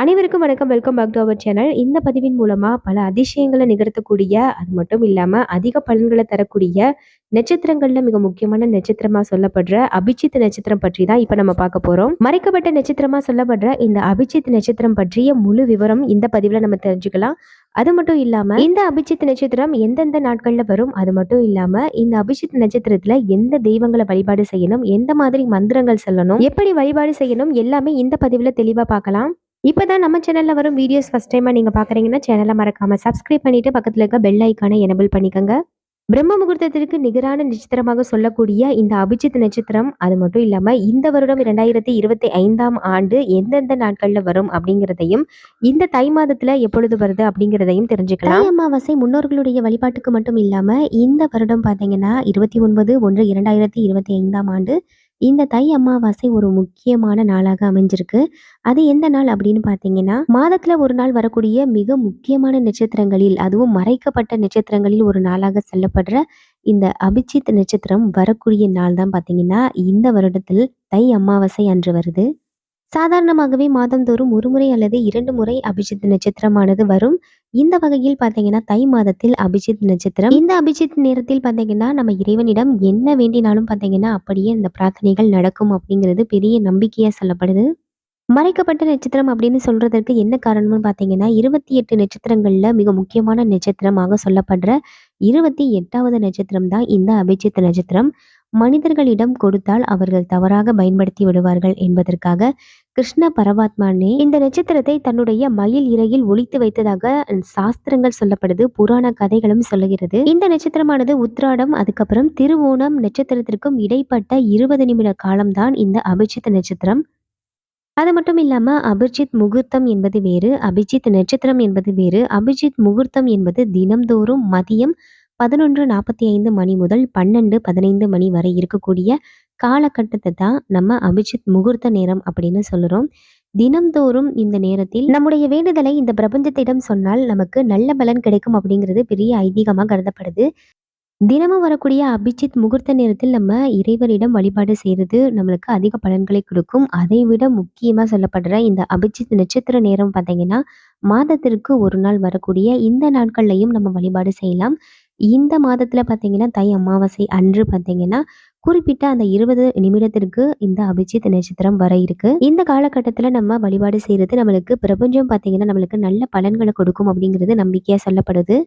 அனைவருக்கும் வணக்கம். Welcome back to our channel இந்த பதிவின் மூலமாக பல அதிசயங்களை நிகழ்த்தக்கூடிய அது மட்டும் இல்லாமல் அதிக பலன்களை தரக்கூடிய நட்சத்திரங்களில் மிக முக்கியமான நட்சத்திரமாக சொல்லப்படுற அபிஜித் நட்சத்திரம் பற்றி தான் இப்போ நம்ம பார்க்க போகிறோம் மறைக்கப்பட்ட நட்சத்திரமாக சொல்லப்படுற இந்த அபிஜித் நட்சத்திரம் பற்றிய முழு விவரம் இந்த பதிவில் நம்ம தெரிஞ்சுக்கலாம். அது மட்டும் இல்லாமல் இந்த அபிஜித் நட்சத்திரம் எந்தெந்த நாட்களில் வரும்? அது மட்டும் இல்லாமல் இந்த அபிஜித் நட்சத்திரத்தில் எந்த தெய்வங்களை வழிபாடு செய்யணும்? எந்த மாதிரி மந்திரங்கள் சொல்லணும்? எப்படி வழிபாடு செய்யணும்? எல்லாமே இந்த பதிவில் தெளிவாக பார்க்கலாம். இப்போதான் நம்ம சேனலில் வரும் வீடியோஸ் ஃபஸ்ட் டைமாக நீங்கள் பார்க்குறீங்கன்னா சேனலை மறக்காமல் சப்ஸ்கிரைப் பண்ணிவிட்டு பக்கத்தில் இருக்க பெல் ஐக்கானை எனபிள் பண்ணிக்கோங்க. பிரம்ம முகூர்த்தத்திற்கு நிகரான நட்சத்திரமாக சொல்லக்கூடிய இந்த அபிஜித் நட்சத்திரம் அது மட்டும் இல்லாமல் இந்த வருடம் இரண்டாயிரத்தி இருபத்தி ஐந்தாம் ஆண்டு எந்தெந்த நாட்களில் வரும் அப்படிங்கிறதையும் இந்த தை மாதத்தில் எப்பொழுது வருது அப்படிங்கிறதையும் தெரிஞ்சுக்கலாம். அமாவாசை முன்னோர்களுடைய வழிபாட்டுக்கு மட்டும் இல்லாமல் இந்த வருடம் பார்த்தீங்கன்னா இருபத்தி ஒன்பது ஒன்று இரண்டாயிரத்தி இருபத்தி ஐந்தாம் ஆண்டு இந்த தை அமாவாசை ஒரு முக்கியமான நாளாக அமைஞ்சிருக்கு. அது எந்த நாள் அப்படின்னு பார்த்தீங்கன்னா மாதத்துல ஒரு நாள் வரக்கூடிய மிக முக்கியமான நட்சத்திரங்களில் அதுவும் மறைக்கப்பட்ட நட்சத்திரங்களில் ஒரு நாளாக சொல்லப்படுற இந்த அபிஜித் நட்சத்திரம் வரக்கூடிய நாள் தான் பார்த்தீங்கன்னா இந்த வருடத்தில் தை அமாவாசை அன்று வருது. சாதாரணமாகவே மாதந்தோறும் ஒரு முறை அல்லது இரண்டு முறை அபிஜித் நட்சத்திரமானது வரும். இந்த வகையில் பார்த்தீங்கன்னா தை மாதத்தில் அபிஜித் நட்சத்திரம். இந்த அபிஜித் நேரத்தில் பார்த்தீங்கன்னா நம்ம இறைவனிடம் என்ன வேண்டினாலும் பார்த்தீங்கன்னா அப்படியே இந்த பிரார்த்தனைகள் நடக்கும் அப்படிங்கிறது பெரிய நம்பிக்கையா சொல்லப்படுது. மறைக்கப்பட்ட நட்சத்திரம் அப்படின்னு சொல்றதற்கு என்ன காரணம்னு பார்த்தீங்கன்னா இருபத்தி எட்டு நட்சத்திரங்கள்ல மிக முக்கியமான நட்சத்திரமாக சொல்லப்படுற இருபத்தி எட்டாவது நட்சத்திரம் தான் இந்த அபிஜித் நட்சத்திரம். மனிதர்களிடம் கொடுத்தால் அவர்கள் தவறாக பயன்படுத்தி விடுவார்கள் என்பதற்காக கிருஷ்ண பரமாத்மானே இந்த நட்சத்திரத்தை தன்னுடைய மயில் இறையில் ஒழித்து வைத்ததாக சாஸ்திரங்கள் சொல்லப்படுது புராண கதைகளும் சொல்லுகிறது. இந்த நட்சத்திரமானது உத்ராடம் அதுக்கப்புறம் திருவோணம் நட்சத்திரத்திற்கும் இடைப்பட்ட இருபது நிமிட காலம்தான் இந்த அபிஜித் நட்சத்திரம். அது மட்டும் இல்லாம அபிஜித் முகூர்த்தம் என்பது வேறு அபிஜித் நட்சத்திரம் என்பது வேறு அபிஜித் முகூர்த்தம் என்பது தினம்தோறும் மதியம் பதினொன்று நாற்பத்தி ஐந்து மணி முதல் பன்னெண்டு பதினைந்து மணி வரை இருக்கக்கூடிய காலகட்டத்தை தான் நம்ம அபிஜித் முகூர்த்த நேரம் அப்படின்னு சொல்லுறோம் தினம்தோறும் இந்த நேரத்தில் நம்முடைய வேண்டுதலை இந்த பிரபஞ்சத்திடம் சொன்னால் நமக்கு நல்ல பலன் கிடைக்கும் அப்படிங்கிறது பெரிய ஐதீகமாக கருதப்படுது. தினமும் வரக்கூடிய அபிஜித் முகூர்த்த நேரத்தில் நம்ம இறைவரிடம் வழிபாடு செய்கிறது நம்மளுக்கு அதிக பலன்களை கொடுக்கும் அதை விட முக்கியமாக சொல்லப்படுற இந்த அபிஜித் நட்சத்திர நேரம் பார்த்தீங்கன்னா மாதத்திற்கு ஒரு நாள் வரக்கூடிய இந்த நாட்கள்லையும் நம்ம வழிபாடு செய்யலாம் இந்த மாதத்துல பார்த்தீங்கன்னா, தை அமாவாசை அன்று பார்த்தீங்கன்னா, குறிப்பிட்ட அந்த இருபது நிமிடத்திற்கு இந்த அபிஜித் நட்சத்திரம் வர இருக்கு. இந்த காலகட்டத்துல நம்ம வழிபாடு செய்யறது நம்மளுக்கு பிரபஞ்சம் பார்த்தீங்கன்னா, நம்மளுக்கு நல்ல பலன்களை கொடுக்கும் அப்படிங்கிறது நம்பிக்கையா சொல்லப்படுது.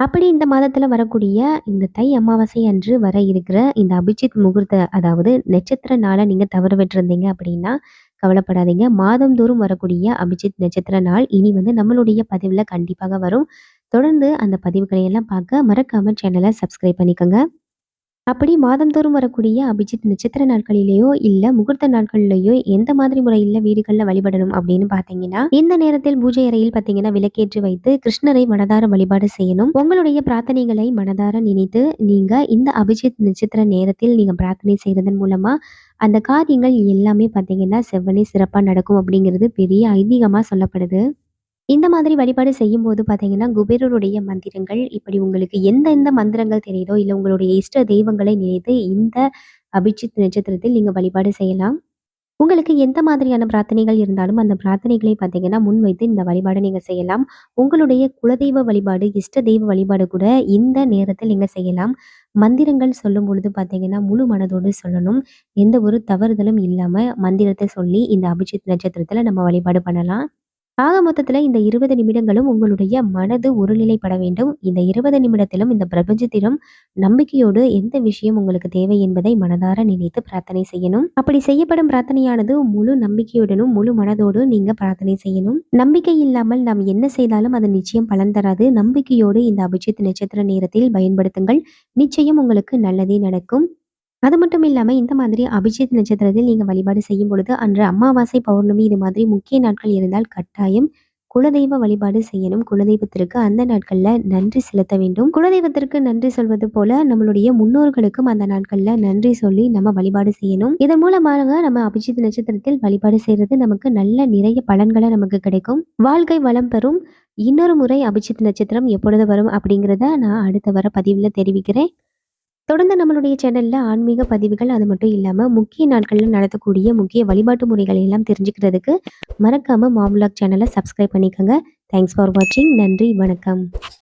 அப்படி இந்த மாதத்தில் வரக்கூடிய இந்த தை அமாவாசை அன்று வர இருக்கிற இந்த அபிஜித் முகூர்த்த அதாவது நட்சத்திர நாளை நீங்கள் தவற விட்டுருந்தீங்க அப்படின்னா, கவலைப்படாதீங்க. மாதந்தோறும் வரக்கூடிய அபிஜித் நட்சத்திர நாள் இனி வந்து நம்மளுடைய பதிவில் கண்டிப்பாக வரும். தொடர்ந்து அந்த பதிவுகளை எல்லாம் பார்க்க மறக்காமல் சேனலை சப்ஸ்கிரைப் பண்ணிக்கோங்க அப்படி மாதந்தோறும் வரக்கூடிய அபிஜித் நட்சத்திர நாட்களிலேயோ இல்ல முகூர்த்த நாட்களிலேயோ எந்த மாதிரி முறையில் வீடுகளில் வழிபடணும் அப்படின்னு பாத்தீங்கன்னா இந்த நேரத்தில் பூஜை அறையில் பாத்தீங்கன்னா விளக்கேற்றி வைத்து கிருஷ்ணரை மனதார வழிபாடு செய்யணும். உங்களுடைய பிரார்த்தனைகளை மனதார நினைத்து நீங்க இந்த அபிஜித் நட்சத்திர நேரத்தில் நீங்க பிரார்த்தனை செய்யறதன் மூலமா அந்த காரியங்கள் எல்லாமே பாத்தீங்கன்னா செவ்வனே சிறப்பா நடக்கும் அப்படிங்கிறது பெரிய ஐதீகமா சொல்லப்படுது. இந்த மாதிரி வழிபாடு செய்யும் போது பார்த்தீங்கன்னா, குபேரருடைய மந்திரங்கள் இப்படி உங்களுக்கு எந்த எந்த மந்திரங்கள் தெரியுதோ, இல்ல உங்களுடைய இஷ்ட தெய்வங்களை நினைத்து இந்த அபிஜித் நட்சத்திரத்தில் நீங்க வழிபாடு செய்யலாம். உங்களுக்கு எந்த மாதிரியான பிரார்த்தனைகள் இருந்தாலும், அந்த பிரார்த்தனைகளை பார்த்தீங்கன்னா, முன்வைத்து இந்த வழிபாடு நீங்க செய்யலாம். உங்களுடைய குலதெய்வ வழிபாடு, இஷ்ட தெய்வ வழிபாடு கூட இந்த நேரத்தில் நீங்க செய்யலாம். மந்திரங்கள் சொல்லும் பொழுது பார்த்தீங்கன்னா, முழு மனதோடு சொல்லணும். எந்த ஒரு தவறுதலும் இல்லாம மந்திரத்தை சொல்லி இந்த அபிஜித் நட்சத்திரத்துல நம்ம வழிபாடு பண்ணலாம். ஆக மொத்தத்தில் இந்த இருபது நிமிடங்களும் உங்களுடைய மனது ஒருநிலைப்பட வேண்டும். இந்த இருபது நிமிடத்திலும் இந்த பிரபஞ்சத்திலும் நம்பிக்கையோடு எந்த விஷயம் உங்களுக்கு தேவை என்பதை மனதார நினைத்து பிரார்த்தனை செய்யணும். அப்படி செய்யப்படும் பிரார்த்தனையானது முழு நம்பிக்கையுடனும், முழு மனதோடு நீங்க பிரார்த்தனை செய்யணும். நம்பிக்கை இல்லாமல் நாம் என்ன செய்தாலும் அது நிச்சயம் பலன் தராது. நம்பிக்கையோடு இந்த அபிஜித் நட்சத்திர நேரத்தில் பயன்படுத்துங்கள். நிச்சயம் உங்களுக்கு நல்லதே நடக்கும். அது மட்டும் இல்லாமல் இந்த மாதிரி அபிஜித் நட்சத்திரத்தில் நீங்கள் வழிபாடு செய்யும் பொழுது, அன்று அமாவாசை, பௌர்ணமி இது மாதிரி முக்கிய நாட்கள் இருந்தால் கட்டாயம் குலதெய்வ வழிபாடு செய்யணும். குலதெய்வத்திற்கு அந்த நாட்களில் நன்றி செலுத்த வேண்டும். குலதெய்வத்திற்கு நன்றி சொல்வது போல, நம்மளுடைய முன்னோர்களுக்கும் அந்த நாட்களில் நன்றி சொல்லி நம்ம வழிபாடு செய்யணும். இதன் மூலமாக நம்ம அபிஜித் நட்சத்திரத்தில் வழிபாடு செய்யறது நமக்கு நல்ல நிறைய பலன்களை நமக்கு கிடைக்கும். வாழ்க்கை வளம் பெறும். இன்னொரு முறை அபிஜித் நட்சத்திரம் எப்பொழுது வரும் அப்படிங்கிறத நான் அடுத்த வர பதிவில் தெரிவிக்கிறேன். தொடர்ந்து நம்மளுடைய சேனல்ல ஆன்மீக பதிவுகள் அது மட்டும் இல்லாம முக்கிய நாட்கள்ல நடத்தக்கூடிய முக்கிய வழிபாட்டு முறைகளை எல்லாம் தெரிஞ்சுக்கிறதுக்கு மறக்காம மாவ்லாக் சேனலை சப்ஸ்கிரைப் பண்ணிக்கோங்க. தேங்க்ஸ் ஃபார் வாட்சிங் நன்றி வணக்கம்.